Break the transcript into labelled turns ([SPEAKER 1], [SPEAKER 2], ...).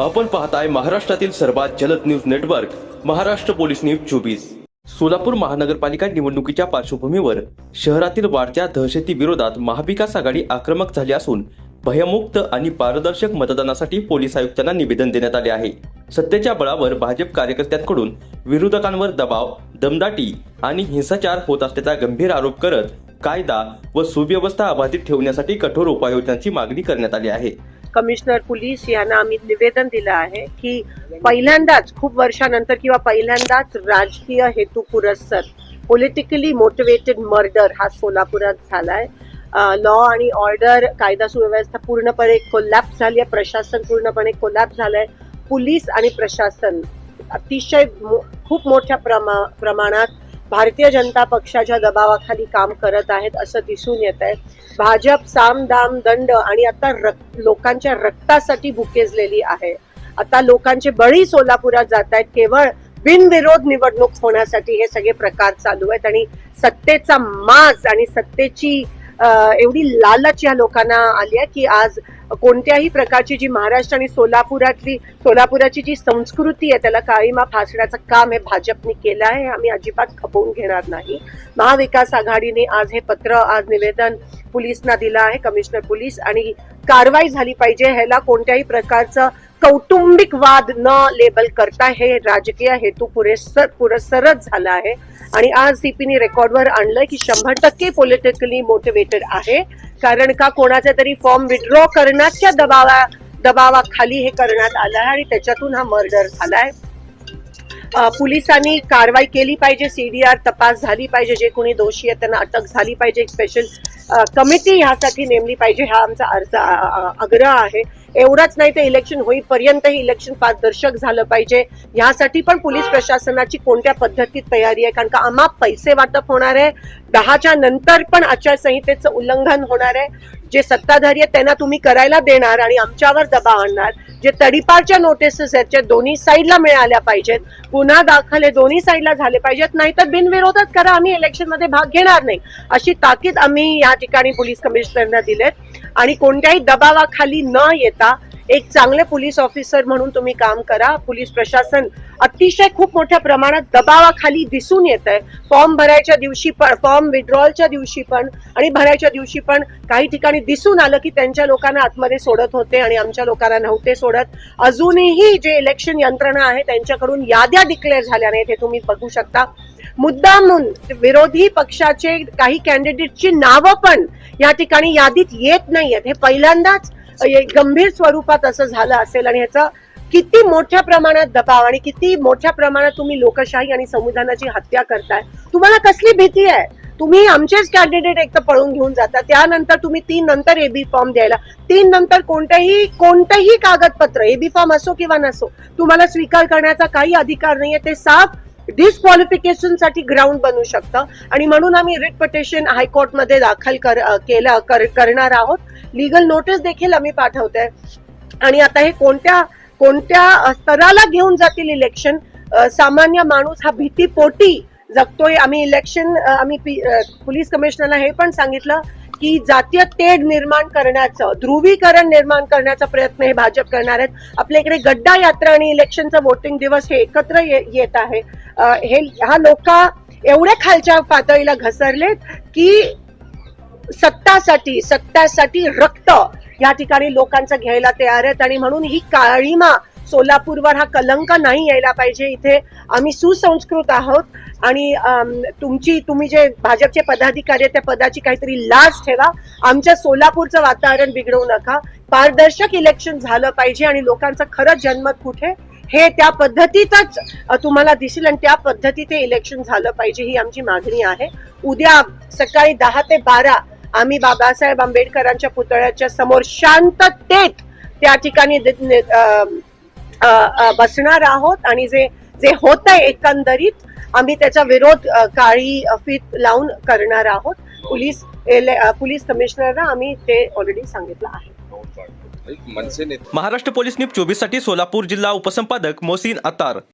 [SPEAKER 1] आपण पाहताय महाराष्ट्रातील सर्वात जलद news network Maharashtra police news चोवीस. सोलापूर महानगरपालिका निवडणुकीच्या पार्श्वभूमीवर शहरातील वाढत्या दहशती विरोधात महाविकास आघाडी आक्रमक झाली असून भयमुक्त आणि पारदर्शक मतदानासाठी पोलीस आयुक्तांना निवेदन देण्यात आले आहे. सत्तेच्या बळावर भाजप कार्यकर्त्यांकडून विरोधकांवर दबाव दमदाटी आणि हिंसाचार होत असल्याचा गंभीर आरोप करत कायदा व सुव्यवस्था अबाधित ठेवण्यासाठी कठोर उपाययोजनांची मागणी करण्यात आली आहे.
[SPEAKER 2] कमिशनर पोलीस यांना आम्ही निवेदन दिलं आहे की पहिल्यांदाच खूप वर्षानंतर किंवा पहिल्यांदाच राजकीय हेतू पुरस्सर पॉलिटिकली मोटिवेटेड मर्डर हा सोलापुरात झालाय. लॉ आणि ऑर्डर कायदा सुव्यवस्था पूर्णपणे कोलॅप्स झाली आहे प्रशासन पूर्णपणे कोलॅप्स झालंय. पोलीस आणि प्रशासन अतिशय मो- खूप मोठ्या प्रमा प्रमाणात भारतीय जनता पक्षाच्या दबावाखाली काम करत आहेत असं दिसून येत आहे. भाजप साम दाम दंड आणि आता रक- लोकांच्या रक्तासाठी भुकेजलेली आहे. आता लोकांचे बळी सोलापुरात जात आहेत. केवळ बिनविरोध निवडणूक होण्यासाठी हे सगळे प्रकार चालू आहेत आणि सत्तेचा माज आणि सत्तेची एवढी लालच या लोकांना आली आहे की आज कोणत्याही प्रकारची जी महाराष्ट्र आणि सोलापुरातली सोलापुराची जी संस्कृती आहे त्याला काळीमा फासण्याचं काम हे भाजपने केलं आहे आम्ही अजिबात खपवून घेणार नाही. महाविकास आघाडीने आज हे पत्र आज निवेदन पोलिसना दिलं आहे कमिशनर पोलीस आणि कारवाई झाली पाहिजे ह्याला कोणत्याही प्रकारचं कौटुंबिक वाद न लेबल करता हे राजकीय हेतू पुरेसर पुरस्सरच झाला आहे. आणि आज सीपीने रेकॉर्डवर आणलंय की शंभर टक्के पॉलिटिकली मोटिवेटेड आहे. कारण का कोणाचा तरी फॉर्म विड्रॉ करण्याच्या दबावा दबावाखाली हे करण्यात आलं आहे आणि त्याच्यातून हा मर्डर झाला आहे पोलिसांनी कारवाई केली पाहिजे सीडीआर तपास झाली पाहिजे जे कोणी दोषी आहेत त्यांना अटक झाली पाहिजे एक स्पेशल कमिटी ह्यासाठी नेमली पाहिजे हा आमचा अर्ज आग्रह आहे. एवढंच नाही तर इलेक्शन होईपर्यंत हे इलेक्शन पारदर्शक झालं पाहिजे. ह्यासाठी पण पोलीस प्रशासनाची कोणत्या पद्धतीत तयारी आहे? कारण का आम्हा पैसे वाटप होणार आहे. दहाच्या नंतर पण आचारसंहितेचं उल्लंघन होणार आहे. जे सत्ताधारी आहेत त्यांना तुम्ही करायला देणार आणि आमच्यावर दबाव आणणार. जे तडीपारच्या नोटिसेस आहेत जे दोन्ही साईडला मिळाल्या पाहिजेत पुन्हा दाखल हे दोन्ही साईडला झाले पाहिजेत. नाहीतर बिनविरोधच करा आम्ही इलेक्शनमध्ये भाग घेणार नाही. अशी ताकीद आम्ही या ठिकाणी पोलीस कमिशनरना दिलेत. आणि कोणत्याही दबावाखाली न येता एक चांगले पोलीस ऑफिसर म्हणून तुम्ही काम करा. पोलीस प्रशासन अतिशय खूप मोठ्या प्रमाणात दबावाखाली दिसून येत आहे फॉर्म भरायच्या दिवशी पण फॉर्म विड्रॉलच्या दिवशी पण आणि भरायच्या दिवशी पण काही ठिकाणी दिसून आलं की त्यांच्या लोकांना आतमध्ये सोडत होते आणि आमच्या लोकांना नव्हते सोडत. अजूनही जे इलेक्शन यंत्रणा आहे त्यांच्याकडून याद्या डिक्लेअर झाल्या नाहीत हे तुम्ही बघू शकता. मुद्दामून विरोधी पक्षाचे काही कॅन्डिडेटची नावं पण या ठिकाणी यादीत येत नाहीयेत. हे पहिल्यांदाच गंभीर स्वरूपात असं झालं असेल आणि ह्याचा किती मोठ्या प्रमाणात दबाव आणि किती मोठ्या प्रमाणात तुम्ही लोकशाही आणि संविधानाची हत्या करताय? तुम्हाला कसली भीती आहे? तुम्ही आमचेच कॅन्डिडेट एक तर पळून घेऊन जाता त्यानंतर तुम्ही तीन नंतर एबी फॉर्म द्यायला. तीन नंतर कोणतंही कोणतंही कागदपत्र एबी फॉर्म असो किंवा नसो तुम्हाला स्वीकार करण्याचा काही अधिकार नाहीये ते साफ डिस्क्वालिफिकेशनसाठी ग्राउंड बनू शकतं. आणि म्हणून आम्ही रिट पटेशन हायकोर्टमध्ये दाखल कर, केलं कर, करणार आहोत. लिगल नोटीस देखील आम्ही पाठवतोय. आणि आता हे कोणत्या कोणत्या स्तराला घेऊन जातील इलेक्शन सामान्य माणूस हा भीतीपोटी जगतोय. आम्ही इलेक्शन आम्ही पोलीस कमिशनरला हे पण सांगितलं की जातीय तेढ निर्माण करण्याचं ध्रुवीकरण निर्माण करण्याचा प्रयत्न हे भाजप करणार आहेत. आपल्या इकडे गड्डा यात्रा आणि इलेक्शनचं वोटिंग दिवस हे एकत्र ये- येत आहे. हे हा लोक एवढ्या खालच्या पातळीला घसरलेत की सत्तासाठी सत्तासाठी रक्त या ठिकाणी लोकांचं घ्यायला तयार आहेत आणि म्हणून ही काळीमा सोलापूरवर हा कलंक नाही यायला पाहिजे. इथे आम्ही सुसंस्कृत आहोत आणि तुमची तुम्ही जे भाजपचे पदाधिकारी आहेत त्या पदाची काहीतरी लाज ठेवा. आमच्या सोलापूरचं वातावरण बिघडवू नका. पारदर्शक इलेक्शन झालं पाहिजे आणि लोकांचं खरं जन्मत कुठे हे त्या पद्धतीतच तुम्हाला दिसेल आणि त्या पद्धतीत इलेक्शन झालं पाहिजे ही आमची मागणी आहे. उद्या सकाळी दहा ते बारा आम्ही बाबासाहेब आंबेडकरांच्या पुतळ्याच्या समोर शांततेत त्या ठिकाणी बसणार आहोत आणि जे जे होत आहे एकंदरीत आम्ही त्याचा विरोध काळी फीत लावून करणार आहोत. पोलीस पोलीस कमिशनरला आम्ही ते ऑलरेडी सांगितलं आहे.
[SPEAKER 3] मनसे नेते
[SPEAKER 1] महाराष्ट्र पोलीस न्यूज चोवीससाठी सोलापूर जिल्हा उपसंपादक मोसीन अतार.